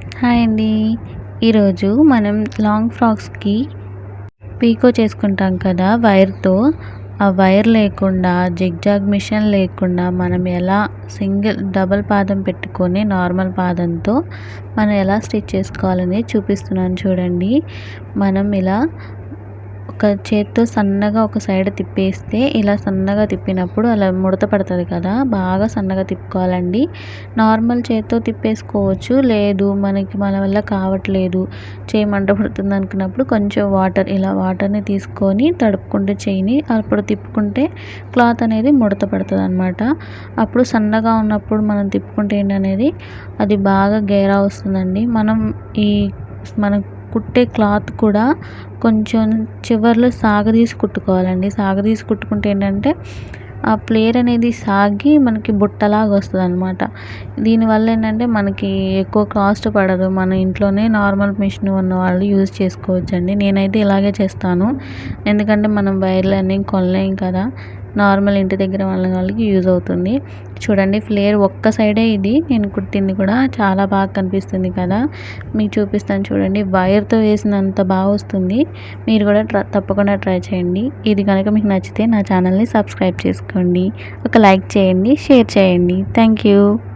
Hi అండి. ఈరోజు మనం లాంగ్ ఫ్రాక్స్కి పీకో చేసుకుంటాం కదా వైర్తో. ఆ వైర్ లేకుండా జిగ్జాగ్ మిషన్ లేకుండా మనం ఎలా సింగిల్ డబల్ పాదం పెట్టుకొని నార్మల్ పాదంతో మనం ఎలా స్టిచ్ చేసుకోవాలని చూపిస్తున్నాను చూడండి. మనం ఇలా ఒక చేత్తో సన్నగా ఒక సైడ్ తిప్పేస్తే ఇలా సన్నగా తిప్పినప్పుడు అలా ముడత పడుతుంది కదా బాగా సన్నగా తిప్పుకోవాలండి. నార్మల్ చేత్తో తిప్పేసుకోవచ్చు. లేదు మనకి మన వల్ల కావట్లేదు. చేయి మంట పడుతుంది అనుకున్నప్పుడు కొంచెం వాటర్ ఇలా వాటర్ని తీసుకొని తడుపుకుంటే చేయిని అప్పుడు తిప్పుకుంటే క్లాత్ అనేది ముడత పడుతుంది అనమాట అప్పుడు సన్నగా ఉన్నప్పుడు మనం తిప్పుకుంటే ఏంటనేది అది బాగా గేరా వస్తుందండి. మనం ఈ మనం కుట్టే క్లాత్ కూడా కొంచెం చివర్లో సాగదీసి కుట్టుకోవాలండి. సాగదీసి కుట్టుకుంటే ఏంటంటే ఆ ప్లేర్ అనేది సాగి మనకి బుట్టలాగా వస్తుంది అనమాట దీనివల్ల ఏంటంటే మనకి ఎక్కువ కాస్ట్ పడదు. మన ఇంట్లోనే నార్మల్ మిషన్ ఉన్న వాళ్ళు యూజ్ చేసుకోవచ్చండి. నేనైతే ఇలాగే చేస్తాను. ఎందుకంటే మనం వైర్లన్నీ కొనలేం కదా. నార్మల్ ఇంటి దగ్గర వాళ్ళ వాళ్ళకి యూజ్ అవుతుంది. చూడండి ఫ్లేర్ ఒక్క సైడే ఇది. నేను కుట్టింది కూడా చాలా బాగా కనిపిస్తుంది కదా. మీకు చూపిస్తాను చూడండి. వైర్తో వేసినంత బాగా వస్తుంది. మీరు కూడా ట్ర తప్పకుండా ట్రై చేయండి. ఇది కనుక మీకు నచ్చితే నా ఛానల్ని సబ్స్క్రైబ్ చేసుకోండి. ఒక లైక్ చేయండి షేర్ చేయండి. Thank you.